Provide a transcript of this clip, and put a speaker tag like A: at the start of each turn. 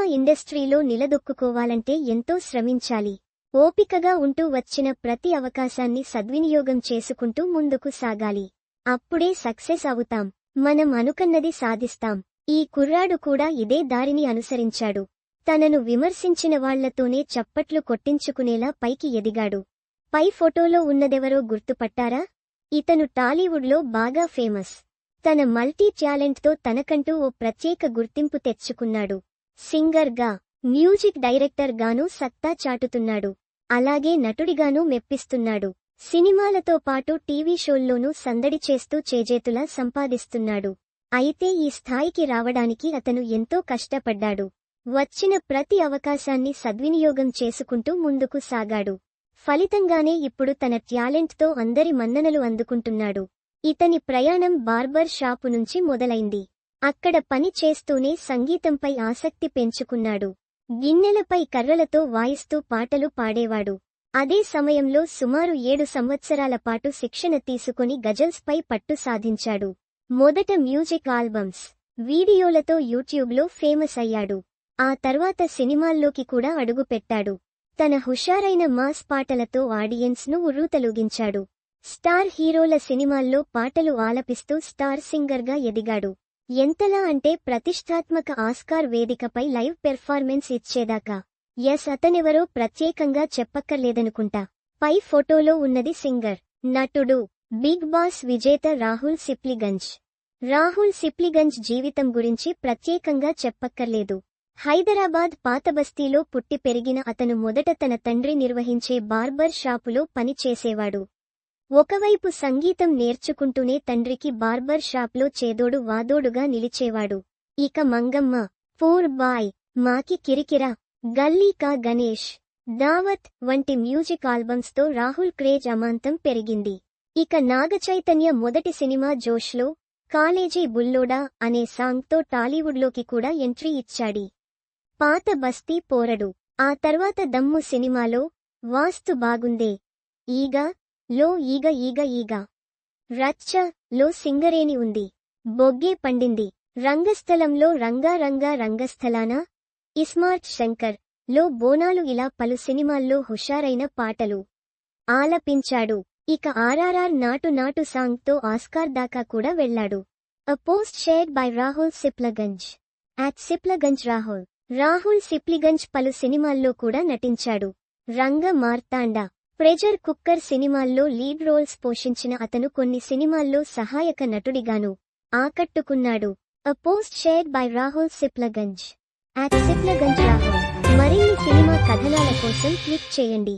A: Cinema ఇండస్ట్రీలో నిలదొక్కుకోవాలంటే ఎంతో శ్రమించాలి. ఓపికగా ఉంటూ వచ్చిన ప్రతి అవకాశాన్ని సద్వినియోగం చేసుకుంటూ ముందుకు సాగాలి. అప్పుడే సక్సెస్ అవుతాం. మనం అనుకన్నది సాధిస్తాం. ఈ కుర్రాడు కూడా ఇదే దారిని అనుసరించాడు. తనను విమర్శించిన వాళ్ళతోనే చప్పట్లు కొట్టించుకునేలా పైకి ఎదిగాడు. పై ఫోటోలో ఉన్నదెవరో గుర్తుపట్టారా? ఇతను టాలీవుడ్లో బాగా ఫేమస్. తన మల్టీ టాలెంట్తో తనకంటూ ఓ ప్రత్యేక గుర్తింపు తెచ్చుకున్నాడు. సింగర్గా మ్యూజిక్ డైరెక్టర్గానూ సత్తా చాటుతున్నాడు. అలాగే నటుడిగానూ మెప్పిస్తున్నాడు. సినిమాలతో పాటు టీవీ షోల్లోనూ సందడి చేస్తూ చేజేతులా సంపాదిస్తున్నాడు. అయితే ఈ స్థాయికి రావడానికి అతను ఎంతో కష్టపడ్డాడు. వచ్చిన ప్రతి అవకాశాన్ని సద్వినియోగం చేసుకుంటూ ముందుకు సాగాడు. ఫలితంగానే ఇప్పుడు తన టాలెంట్తో అందరి మన్ననలు అందుకుంటున్నాడు. ఇతని ప్రయాణం బార్బర్ షాపు నుంచి మొదలైంది. అక్కడ పని చేస్తూనే సంగీతంపై ఆసక్తి పెంచుకున్నాడు. గిన్నెలపై కర్రలతో వాయిస్తూ పాటలు పాడేవాడు. అదే సమయంలో సుమారు ఏడు సంవత్సరాల పాటు శిక్షణ తీసుకుని గజల్స్పై పట్టు సాధించాడు. మొదట మ్యూజిక్ ఆల్బమ్స్ వీడియోలతో యూట్యూబ్లో ఫేమస్ అయ్యాడు. ఆ తర్వాత సినిమాల్లోకి కూడా అడుగుపెట్టాడు. తన హుషారైన మాస్ పాటలతో ఆడియన్స్ను ఉర్రూతలూగించాడు. స్టార్ హీరోల సినిమాల్లో పాటలు ఆలపిస్తూ స్టార్ సింగర్గా ఎదిగాడు. ఎంతలా అంటే ప్రతిష్టాత్మక ఆస్కార్ వేదికపై లైవ్ పెర్ఫార్మెన్స్ ఇచ్చేదాకా. ఎస్ అతనెవరో ప్రత్యేకంగా చెప్పక్కర్లేదనుకుంటా. పై ఫోటోలో ఉన్నది సింగర్ నటుడు బిగ్ బాస్ విజేత రాహుల్ సిప్లిగంజ్. రాహుల్ సిప్లిగంజ్ జీవితం గురించి ప్రత్యేకంగా చెప్పక్కర్లేదు. హైదరాబాద్ పాతబస్తీలో పుట్టి పెరిగిన అతను మొదట తన తండ్రి నిర్వహించే బార్బర్ షాపులో పనిచేసేవాడు. ఒకవైపు సంగీతం నేర్చుకుంటూనే తండ్రికి బార్బర్ షాప్లో చేదోడు వాదోడుగా నిలిచేవాడు. ఇక మంగమ్మ ఫోర్ బాయ్ మాకి కిరికిరా గల్లీకా గణేష్ దావత్ వంటి మ్యూజిక్ ఆల్బమ్స్తో రాహుల్ క్రేజ్ అమాంతం పెరిగింది. ఇక నాగచైతన్య మొదటి సినిమా జోష్లో కాలేజీ బుల్లోడా అనే సాంగ్తో టాలీవుడ్లోకి కూడా ఎంట్రీ ఇచ్చాడి. పాత బస్తీ పోరడు. ఆ తర్వాత దమ్ము సినిమాలో వాస్తు బాగుందే ఈగ లో ఈగ ఈగ ఈగ. రచ్చ లో సింగరేణి ఉంది. బొగ్గే పండింది. రంగస్థలంలో రంగారంగా రంగస్థలాన ఇస్మార్ట్ శంకర్. లో బోనాలు ఇలా పలు సినిమాల్లో హుషారైన పాటలు. ఆలపించాడు. ఇక ఆర్ఆర్ఆర్ నాటు నాటు సాంగ్తో ఆస్కార్ దాకా కూడా వెళ్ళాడు. A post shared by Rahul Sipligunj. At Sipligunj Rahul. Rahul Sipligunj పలు సినిమాల్లో కూడా నటించాడు. రంగ మార్తాండ. ప్రెజర్ కుక్కర్ సినిమాల్లో లీడ్ రోల్స్ పోషించిన అతను కొన్ని సినిమాల్లో సహాయక నటుడిగాను ఆకట్టుకున్నాడు. A post shared by Rahul Sipligunj at Sipligunj Rahul మరిన్ని సినిమా కథనాల కోసం క్లిక్ చేయండి.